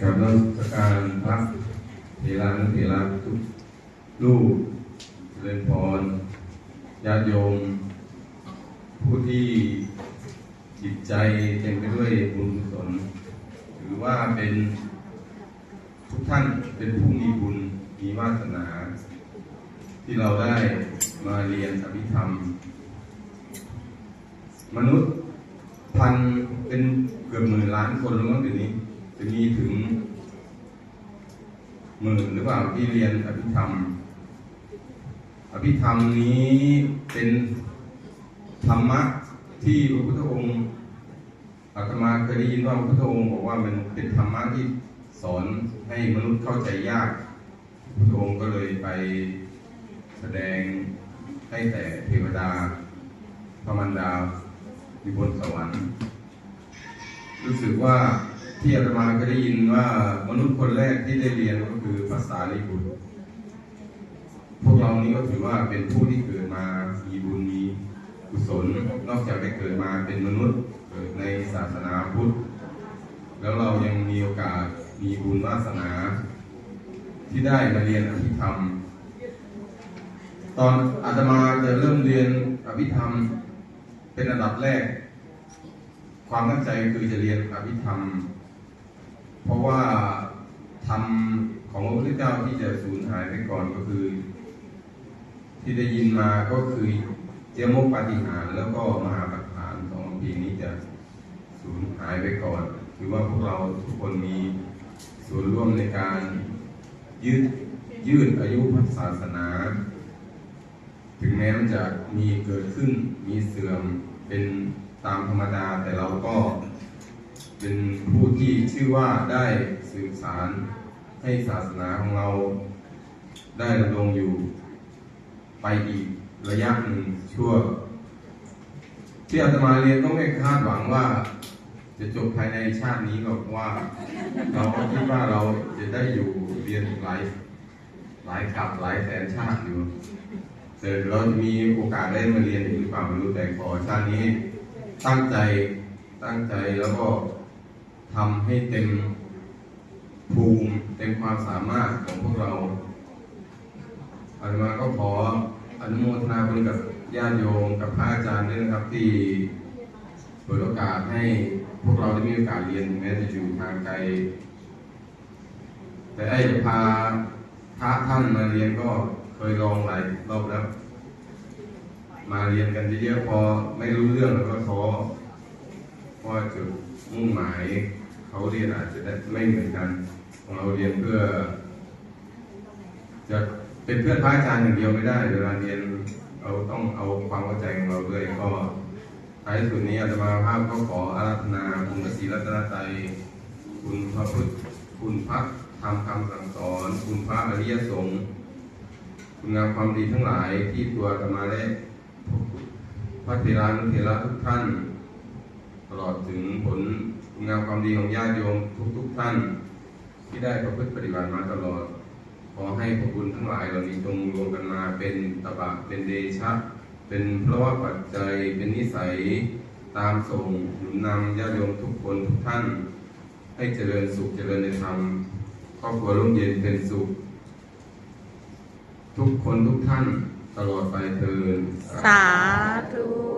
กับนักการพระเทระนุเทระทุกลูกเจริญพรญาติโยม ผู้ที่จิตใจเต็มไปด้วยบุญกุศลถือว่าเป็นทุกท่านเป็นผู้มีบุญมีวาสนา ที่เราได้มาเรียนอภิธรรม มนุษย์พันเป็นเกือบหมื่นล้านคนแล้วมั้งเดี๋ยวนี้ จะมีถึงหมื่นหรือเปล่าที่เรียนอภิธรรม อภิธรรมนี้เป็นธรรมะที่พระพุทธองค์อาตมาเคยได้ยินว่าพระพุทธองค์บอกว่ามันเป็นธรรมะที่สอนให้มนุษย์เข้าใจยากพระองค์ก็เลยไปแสดงให้แต่เทวดาพระมันดาอยู่บนสวรรค์ รู้สึกว่า ที่อาตมาก็ได้ยินว่ามนุษย์คนแรกที่ได้เรียนก็คือภาษาลิบุตรพวกเรานี้ก็ถือว่าเป็นผู้ที่เกิดมามีบุญมีกุศลนอกจากได้เกิดมาเป็นมนุษย์เกิดในศาสนาพุทธแล้วเรายังมีโอกาสมีบุญวาสนา ที่ได้มาเรียนอภิธรรม ตอนอาตมาจะเริ่มเรียนอภิธรรม เป็นอันดับแรก ความตั้งใจคือจะเรียนอภิธรรม เพราะว่าธรรมของพระพุทธเจ้าที่จะสูญหายไปก่อนก็คือ ที่ได้ยินมาก็คือเจมุกปาฏิหารแล้วก็มหาปัฏฐานสองปีนี้จะสูญหายไปก่อนคือว่าพวกเราทุกคนมีส่วนร่วมในการยืดยืดอายุพระศาสนา ถึงแม้มันจะมีเกิดขึ้นมีเสื่อมเป็นตามธรรมดาแต่เราก็ เป็นผู้ที่ชื่อว่าได้สืบสารให้ศาสนาของเราได้ดำรงอยู่ไปอีกระยะหนึ่งชั่ว ที่อาตมาเรียนต้องไม่คาดหวังว่า จะจบภายในชาตินี้หรอกว่า เราก็คิดว่าเราจะได้อยู่เรียนหลายหลายกับหลายแสนชาติอยู่แต่เราจะมีโอกาสได้มาเรียนอีกหรือเปล่าไม่รู้แต่ขอชาตินี้ตั้งใจตั้งใจแล้วก็ ทำให้เต็มภูมิเต็มความสามารถของพวกเราอาตมาก็ขออนุโมทนาบุญกับญาติโยมกับพระอาจารย์ด้วยนะครับ ที่เปิดโอกาสให้พวกเราได้มีโอกาสเรียนแม้จะอยู่ทางไกลแต่ไอ้พาพระท่านมาเรียนก็เคยลองหลายรอบแล้ว มาเรียนกันเยอะๆพอไม่รู้เรื่องแล้วก็ท้อว่าจุดมุ่งหมาย เขาเรียนอาจจะได้ไม่เหมือนกันของเราเรียนเพื่อ จะเป็นเพื่อนพระอาจารย์อย่างเดียวไม่ได้ เวลาเรียนเราต้องเอาความเข้าใจของเราด้วยก็ท้ายสุดนี้อาตมาภาพก็ขออาราธนาคุณพระศรีรัตนตรัยคุณพระพุทธคุณพระธรรมคำสั่งสอน คุณพระอริยสงฆ์คุณงามความดีทั้งหลายที่ตัวอาตมาได้พระเทรานุเทระทุกท่าน ลอดถึงผลงามความดีของญาติโยมทุกๆท่าน ที่ได้ประพฤติปฏิบัติมาตลอด ขอให้พระคุณทั้งหลายเหล่านี้จงรวมกันมาเป็นตบะเป็นเดชะ เป็นเพราะว่าปัจจัยเป็นนิสัยตามส่งหนุนนำญาติโยมทุกคนทุกท่าน ให้เจริญสุขเจริญในธรรมครอบครัวร่มเย็นเป็นสุข ทุกคนทุกท่านตลอดไปเถิดสาธุ